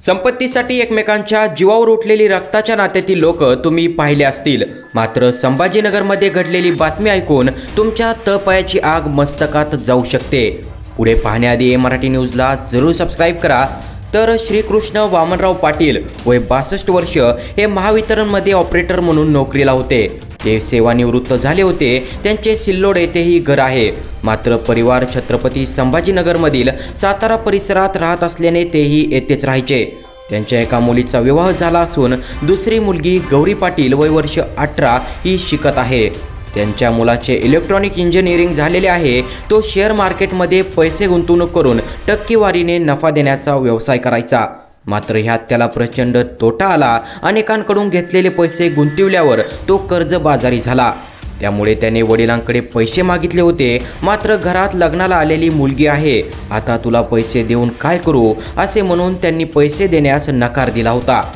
संपत्तीसाठी एकमेकांच्या जीवावर उठलेली रक्ताच्या नात्यातील लोक तुम्ही पाहिले असतील. मात्र संभाजीनगरमध्ये घडलेली बातमी ऐकून तुमच्या तळपायाची आग मस्तकात जाऊ शकते. पुढे पाहण्याआधी मराठी न्यूजला जरूर सबस्क्राईब करा. तर श्रीकृष्ण वामनराव पाटील वय बासष्ट वर्ष हे महावितरणमध्ये ऑपरेटर म्हणून नोकरीला होते. ते सेवानिवृत्त झाले होते. त्यांचे सिल्लोड येथेही घर आहे. मात्र परिवार छत्रपती संभाजीनगरमधील सातारा परिसरात राहत असल्याने तेही येथेच राहायचे. त्यांच्या एका मुलीचा विवाह झाला असून दुसरी मुलगी गौरी पाटील वय वर्ष अठरा ही शिकत आहे. त्यांच्या मुलाचे इलेक्ट्रॉनिक इंजिनिअरिंग झालेले आहे. तो शेअर मार्केटमध्ये पैसे गुंतवणूक करून टक्केवारीने नफा देण्याचा व्यवसाय करायचा. मात्र ह्यात त्याला प्रचंड तोटा आला. अनेकांकडून घेतलेले पैसे गुंतविल्यावर तो कर्जबाजारी झाला. त्यामुळे त्याने वडिलांकडे पैसे मागितले होते. मात्र घरात लग्नाला आलेली मुलगी आहे. आता तुला पैसे देऊन काय करू? असे म्हणून त्यांनी पैसे देण्यास नकार दिला होता.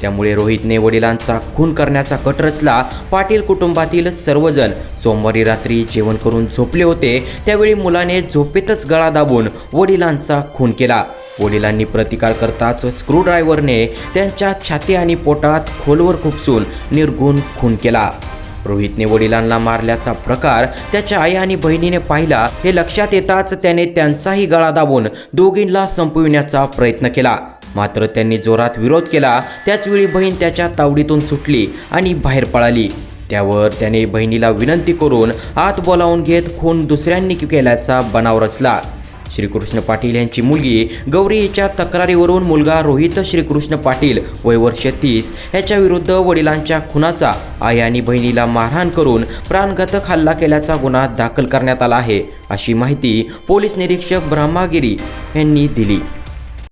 त्यामुळे रोहितने वडिलांचा खून करण्याचा कट रचला. पाटील कुटुंबातील सर्वजण सोमवारी रात्री जेवण करून झोपले होते. त्यावेळी मुलाने झोपेतच गळा दाबून वडिलांचा खून केला. वडिलांनी प्रतिकार करताच स्क्रूड्रायव्हरने त्यांच्या छाती आणि पोटात खोलवर खुपसून निर्गुण खून केला. रोहितने वडिलांना मारल्याचा प्रकार त्याच्या आई आणि बहिणीने पाहिला हे लक्षात येताच त्याने त्यांचाही गळा दाबून दोघींना संपविण्याचा प्रयत्न केला. मात्र त्यांनी जोरात विरोध केला. त्याचवेळी बहीण त्याच्या तावडीतून सुटली आणि बाहेर पळाली. त्यावर त्याने बहिणीला विनंती करून आत बोलावून घेत खून दुसऱ्यांनी केल्याचा बनाव रचला. श्रीकृष्ण पाटील यांची मुलगी गौरी हिच्या तक्रारीवरून मुलगा रोहित श्रीकृष्ण पाटील वय वर्ष तीस ह्याच्याविरुद्ध वडिलांच्या खुनाचा आई आणि बहिणीला मारहाण करून प्राणघातक हल्ला केल्याचा गुन्हा दाखल करण्यात आला आहे अशी माहिती पोलीस निरीक्षक ब्रह्मागिरी यांनी दिली.